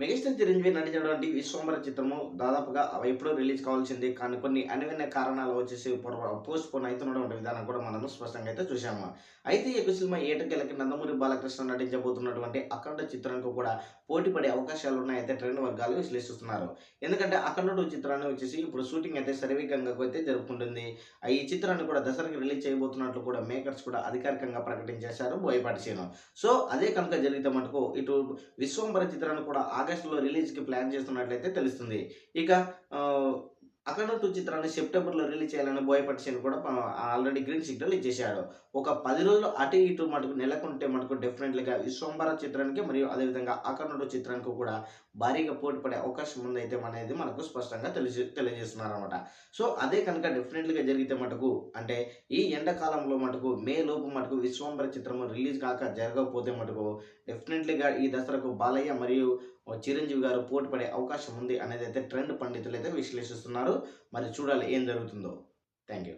Megastar Chiranjeevi నటించినటువంటి విశ్వంబర చిత్రము దాదాపుగా అవి ఎప్పుడో రిలీజ్ కావాల్సింది. కానీ కొన్ని అనివైన కారణాలు వచ్చేసి పోస్ట్ పోన్ అవుతున్నటువంటి విధానం కూడా మనము స్పష్టంగా అయితే చూసాము అయితే ఈ సినిమా ఏటకెళ్ళకి నందమూరి బాలకృష్ణ నటించబోతున్నటువంటి అఖండ చిత్రానికి కూడా పోటీ పడే అవకాశాలు ఉన్నాయైతే ట్రెండ్ వర్గాలు విశ్లేషిస్తున్నారు. ఎందుకంటే అఖండ చిత్రాన్ని వచ్చేసి ఇప్పుడు షూటింగ్ అయితే శరవేగంగా అయితే జరుపుకుంటుంది. ఈ చిత్రాన్ని కూడా దసరాకి రిలీజ్ చేయబోతున్నట్లు కూడా మేకర్స్ కూడా అధికారికంగా ప్రకటించేశారు బోయపాటి సీను సో అదే కనుక జరిగితే మటుకు ఇటు విశ్వంబర చిత్రాన్ని కూడా ఆగస్టులో రిలీజ్కి ప్లాన్ చేస్తున్నట్లయితే తెలుస్తుంది. ఇక అఖండ టూ చిత్రాన్ని సెప్టెంబర్లో రిలీజ్ చేయాలని బోయపాటి కూడా ఆల్రెడీ గ్రీన్ సిగ్నల్ ఇచ్చేసాడు ఒక పది రోజులు అటు ఇటు మటుకు నెలకొంటే మటుకు డెఫినెట్లీగా విశ్వంబర చిత్రానికి మరియు అదేవిధంగా అఖండ టూ చిత్రానికి కూడా భారీగా పోటీ పడే అవకాశం ఉందైతే అనేది మనకు స్పష్టంగా తెలిసి తెలియజేస్తున్నారు అనమాట సో అదే కనుక డెఫినెట్లీగా జరిగితే మటుకు అంటే ఈ ఎండాకాలంలో మటుకు మే లోపు మటుకు విశ్వంబర చిత్రము రిలీజ్ కాక జరగకపోతే మటుకు డెఫినెట్లీగా ఈ దసరాకు బాలయ్య మరియు చిరంజీవి గారు పోటీ పడే అవకాశం ఉంది అనేది అయితే ట్రెండ్ పండితులు అయితే విశ్లేషిస్తున్నారు. మరి చూడాలి ఏం జరుగుతుందో. Thank you